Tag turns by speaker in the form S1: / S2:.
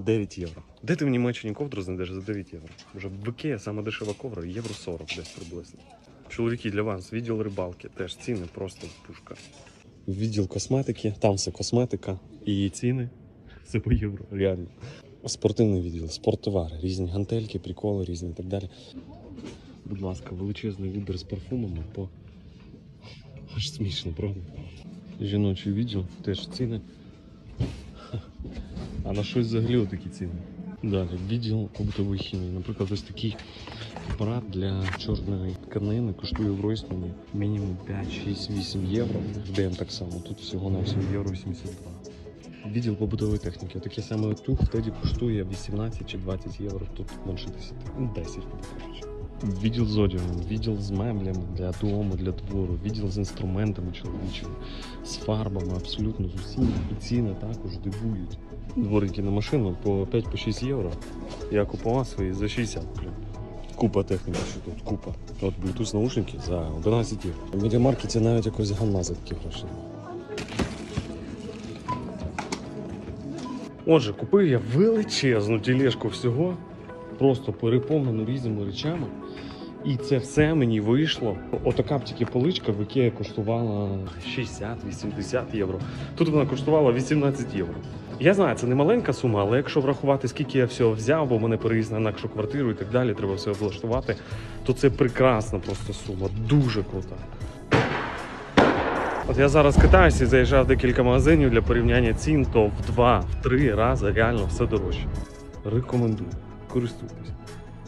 S1: 9 євро. Де ти в Німеччині ковдру знайдеш за 9 євро? Вже в Ікея саме дешева ковдра, євро 40 десь приблизно. Чоловіки для вас, відділ рибалки, теж ціни просто пушка. Відділ косметики, там все косметика і ціни. Все по євро, реально. Спортивний відділ, спорттовари, різні гантельки, приколи різні і так далі. Будь ласка, величезний вибір з парфумами по. Аж смішно, правда? Жіночий відділ, теж ціни. А на щось взагалі отакі ціни. Далі, відділ побутової хімії. Наприклад, ось такий апарат для чорної тканини коштує в Ройсмані мінімум 5, 6, 8 євро. В так само. Тут всього на 7 євро 82. Відділ побутової техніки. Такий самий тух в теді коштує 18 чи 20 євро. Тут менше 10. Ну, 10, грубо кажучи. Відділ з одягом, відділ з меблями для дому, для двору, відділ з інструментами чоловічими, з фарбами, абсолютно з усім. І ціни також дивують. Дворики на машину по 5-6 євро. Я купував свої за 60, блін. Купа техніки, що тут, купа. От Bluetooth наушники за 11 євро. В медіамаркеті навіть якось гамна за такі гроші. Отже, купив я величезну тележку всього, просто переповнену різними речами. І це все мені вийшло. Отака б тільки поличка в Ікеї коштувала 60-80 євро. Тут вона коштувала 18 євро. Я знаю, це не маленька сума, але якщо врахувати, скільки я всього взяв, бо в мене переїзд на інакшу квартиру і так далі, треба все облаштувати, то це прекрасна просто сума, дуже крута. От я зараз катаюся і заїжджав декілька магазинів для порівняння цін, то в два, в три рази реально все дорожче. Рекомендую, користуйтесь.